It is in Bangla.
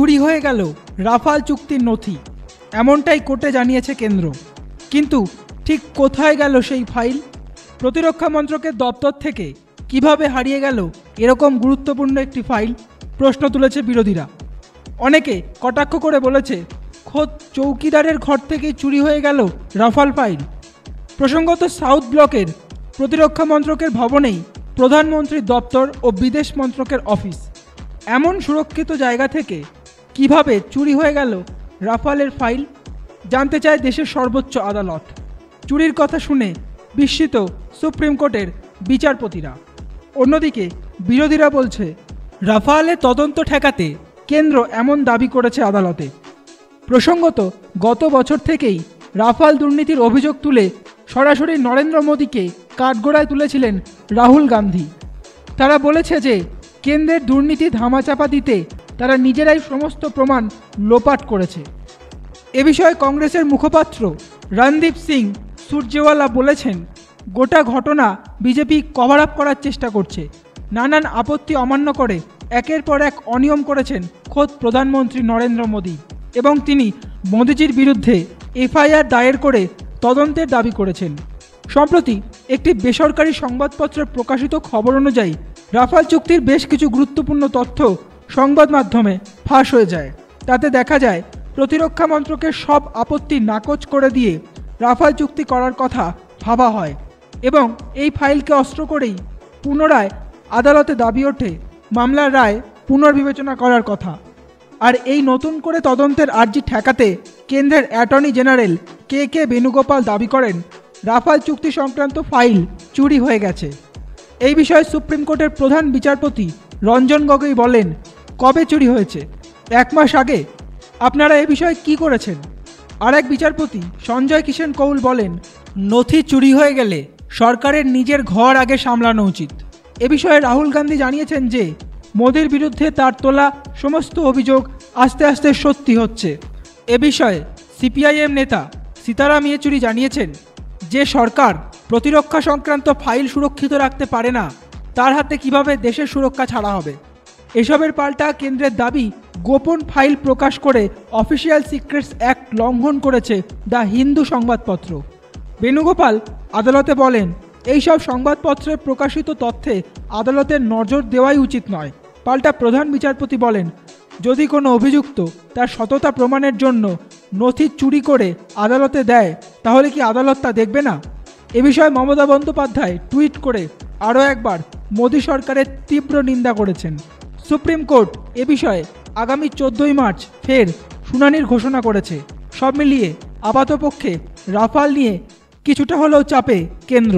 চুরি হয়ে গেল রাফাল চুক্তির নথি। এমনটাই কোর্টে জানিয়েছে কেন্দ্র। কিন্তু ঠিক কোথায় গেল সেই ফাইল? প্রতিরক্ষা মন্ত্রকের দপ্তর থেকে কীভাবে হারিয়ে গেল এরকম গুরুত্বপূর্ণ একটি ফাইল? প্রশ্ন তুলেছে বিরোধীরা। অনেকে কটাক্ষ করে বলেছে, খোদ চৌকিদারের ঘর থেকেই চুরি হয়ে গেল রাফাল ফাইল। প্রসঙ্গত সাউথ ব্লকের প্রতিরক্ষা মন্ত্রকের ভবনেই প্রধানমন্ত্রীর দপ্তর ও বিদেশ মন্ত্রকের অফিস। এমন সুরক্ষিত জায়গা থেকে কীভাবে চুরি হয়ে গেল রাফালের ফাইল? জানতে চায় দেশের সর্বোচ্চ আদালত। চুরির কথা শুনে বিস্মিত সুপ্রিম কোর্টের বিচারপতিরা। অন্যদিকে বিরোধীরা বলছে রাফালের তদন্ত ঠেকাতে কেন্দ্র এমন দাবি করেছে আদালতে। প্রসঙ্গত, গত বছর থেকেই রাফাল দুর্নীতির অভিযোগ তুলে সরাসরি নরেন্দ্র মোদীকে কাঠগোড়ায় তুলেছিলেন রাহুল গান্ধী। তারা বলেছে যে, কেন্দ্রের দুর্নীতি ধামাচাপা দিতে তারা নিজেরাই সমস্ত প্রমাণ লোপাট করেছে। এ বিষয়ে কংগ্রেসের মুখপাত্র রণদীপ সিং সূর্যেওয়ালা বলেছেন, গোটা ঘটনা বিজেপি কভার আপ করার চেষ্টা করছে। নানান আপত্তি অমান্য করে একের পর এক অনিয়ম করেছেন খোদ প্রধানমন্ত্রী নরেন্দ্র মোদী এবং তিনি মোদিজির বিরুদ্ধে এফআইআর দায়ের করে তদন্তের দাবি করেছেন। সম্প্রতি একটি বেসরকারি সংবাদপত্রে প্রকাশিত খবর অনুযায়ী রাফাল চুক্তির বেশ কিছু গুরুত্বপূর্ণ তথ্য সংবাদ মাধ্যমে ফাঁস হয়ে যায়। তাতে দেখা যায়, প্রতিরক্ষা মন্ত্রকের সব আপত্তি নাকচ করে দিয়ে রাফাল চুক্তি করার কথা ভাবা হয় এবং এই ফাইলকে অস্ত্র করেই পুনরায় আদালতে দাবি ওঠে মামলার রায় পুনর্বিবেচনা করার কথা। আর এই নতুন করে তদন্তের আর্জি ঠেকাতে কেন্দ্রের attorney general K K Venugopal দাবি করেন, রাফাল চুক্তি সংক্রান্ত ফাইল চুরি হয়ে গেছে। এই বিষয়ে সুপ্রিম কোর্টের প্রধান বিচারপতি রঞ্জন গগৈ বলেন কবে চুরি হয়েছে? এক মাস আগে। আপনারা এ বিষয়ে কি করেছেন? আর এক বিচারপতি সঞ্জয় কিষেন কৌল বলেন, নথি চুরি হয়ে গেলে সরকারের নিজের ঘর আগে সামলানো উচিত। এ বিষয়ে রাহুল গান্ধী জানিয়েছেন যে, মোদির বিরুদ্ধে তার তোলা সমস্ত অভিযোগ আস্তে আস্তে সত্যি হচ্ছে। এ বিষয়ে সিপিআইএম নেতা সীতারাম ইয়েচুরি জানিয়েছেন, যে সরকার প্রতিরক্ষা সংক্রান্ত ফাইল সুরক্ষিত রাখতে পারে না, তার হাতে কীভাবে দেশের সুরক্ষা ছাড়া হবে? এসবের পাল্টা কেন্দ্রের দাবি গোপন ফাইল প্রকাশ করে অফিসিয়াল সিক্রেটস অ্যাক্ট লঙ্ঘন করেছে দ্য হিন্দু সংবাদপত্র। বেণুগোপাল আদালতে বলেন, এইসব সংবাদপত্রে প্রকাশিত তথ্যে আদালতের নজর দেওয়াই উচিত নয়। পাল্টা প্রধান বিচারপতি বলেন, যদি কোনো অভিযুক্ত তার সততা প্রমাণের জন্য নথি চুরি করে আদালতে দেয়, তাহলে কি আদালত তা দেখবে না? এ বিষয়ে মমতা বন্দ্যোপাধ্যায় টুইট করে আরও একবার মোদী সরকারের তীব্র নিন্দা করেছেন। সুপ্রিম কোর্ট এ বিষয়ে আগামী চোদ্দই মার্চ ফের শুনানির ঘোষণা করেছে। সব মিলিয়ে আপাতপক্ষে রাফাল নিয়ে কিছুটা হলেও চাপে কেন্দ্র।